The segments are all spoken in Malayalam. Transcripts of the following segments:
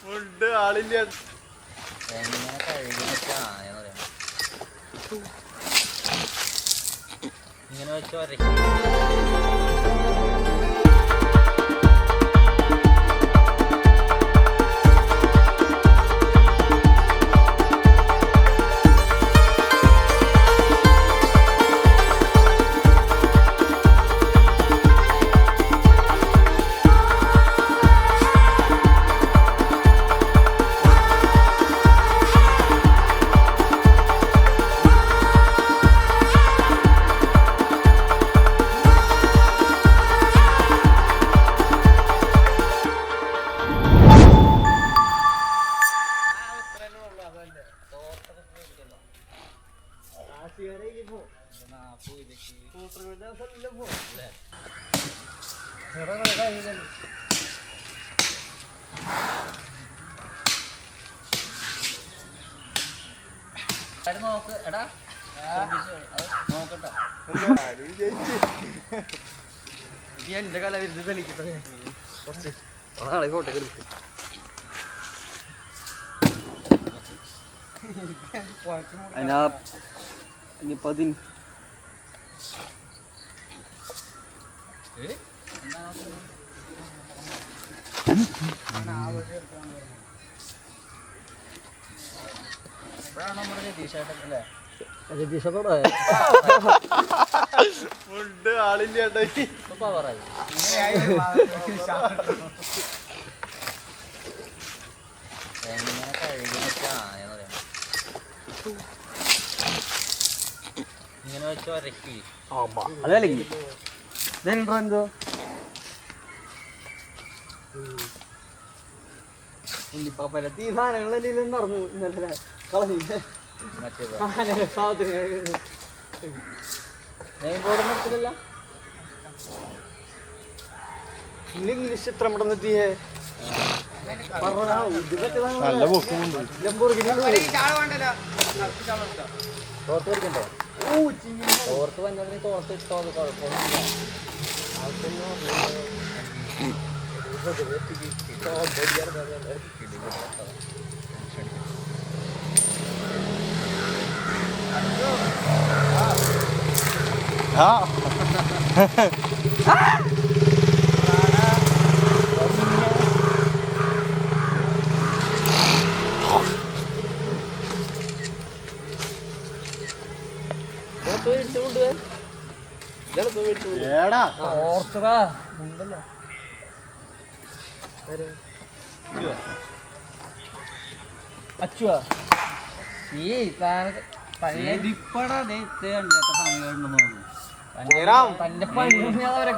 ഫുഡ് ആളില്ല എങ്ങനെ കഴുകി ഇങ്ങനെ വെച്ച് വരയ്ക്കും. നോക്ക് എടാ നോക്കട്ടോ എന്റെ കല വരുന്നത് തെളിക്കട്ടെ കുറച്ച്. നാളെ ഫോട്ടോ എടുക്കും അതിനാ ഇനിയിപ്പോ ഫുഡ് ആളില്ല എങ്ങനെ കഴുകി ഇങ്ങനെ വെച്ച് വരയ്ക്കി അതല്ലെങ്കിൽ ഇതെന്തോ എന്തോ ഇനിയിപ്പോ പല തീ സാധനങ്ങളെല്ലാം നടന്നു ഇന്നലെ കളഞ്ഞില്ലേ? ഇംഗ്ലീഷ് ചിത്രം ഇവിടെ നിർത്തിയേ നല്ല പൊക്കമുണ്ട് തോർത്ത് പിടിക്കണ്ടേ തോർത്ത് വന്നതിന് തോർത്ത് ഇട്ടോ അത് കുഴപ്പമൊന്നുമില്ല ആ. ഏടാ ഓർത്തതാ ഉണ്ടല്ലോ. അച്ചുവാ. ഈ തന്റെ പണി അവരെ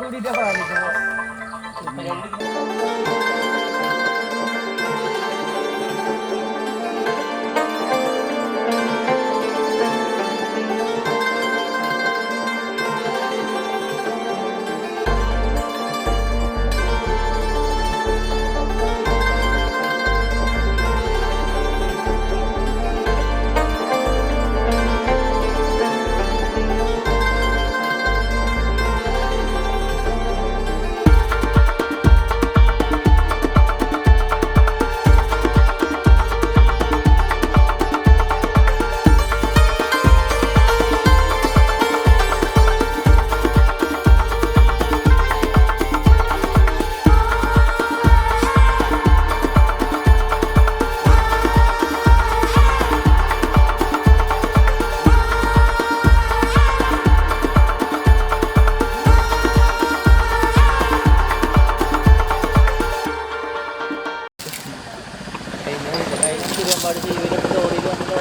തിരുവമ്പാട് ജീവിതത്തിൽ ലോറിയിൽ വന്നിട്ട്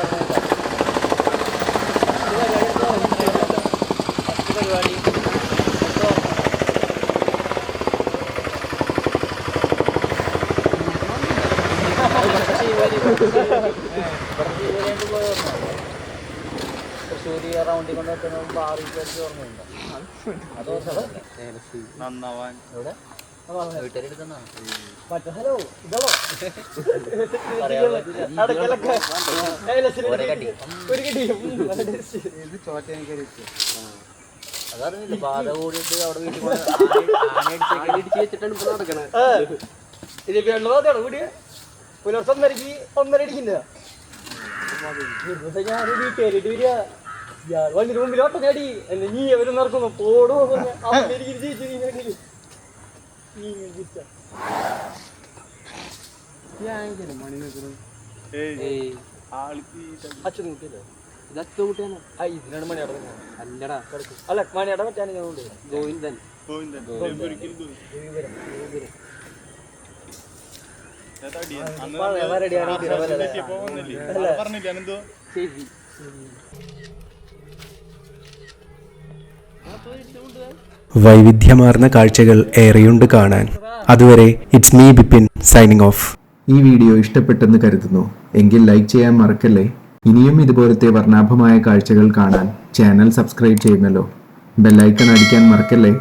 ഫസ്റ്റ് പരിപാടി തൃശ്ശൂര് റൗണ്ടിൽ കൊണ്ട് വെക്കുന്ന ഓർമ്മയുണ്ടോ അത് നന്നാവാൻ മറ്റേ ഹലോ ഇതോ അതറിഞ്ഞില്ല ബാധ കൂടിയിട്ട് അവിടെ ഒന്നരക്ക് ഒന്നര അടിക്കില്ല ഓട്ടം ചാടി എന്നെ നീ അവരും നടക്കുന്നു പോടും ജയിച്ചു നീ ഇങ്ങനെ ജയിച്ചാ. ഏയ് ഏയ് ആൾക്ക് അച്ഛൻ കുട്ടിയല്ലേ ഇത് അച്ഛ കുട്ടിയാണ് ആ ഇതിനാണ് മണിയാട അല്ലടാ അല്ല മണി മറ്റാണ് ഞാൻ കൊണ്ട് ഗോവിന്ദൻ ഗോവിന്ദൻ പറഞ്ഞില്ലേ അനെന്തോ ശരി വൈവിധ്യമാർന്ന കാഴ്ചകൾ ഏറെയുണ്ട് കാണാൻ. അതുവരെ it's me Bipin signing off. ഈ വീഡിയോ ഇഷ്ടപ്പെട്ടെന്ന് കരുതുന്നു. എങ്കിൽ ലൈക്ക് ചെയ്യാൻ മറക്കല്ലേ? ഇനിയും ഇതുപോലത്തെ വർണാഭമായ കാഴ്ചകൾ കാണാൻ ചാനൽ സബ്സ്ക്രൈബ് ചെയ്യുന്നല്ലോ. ബെല്ലൈക്കൺ അടിക്കാൻ മറക്കല്ലേ?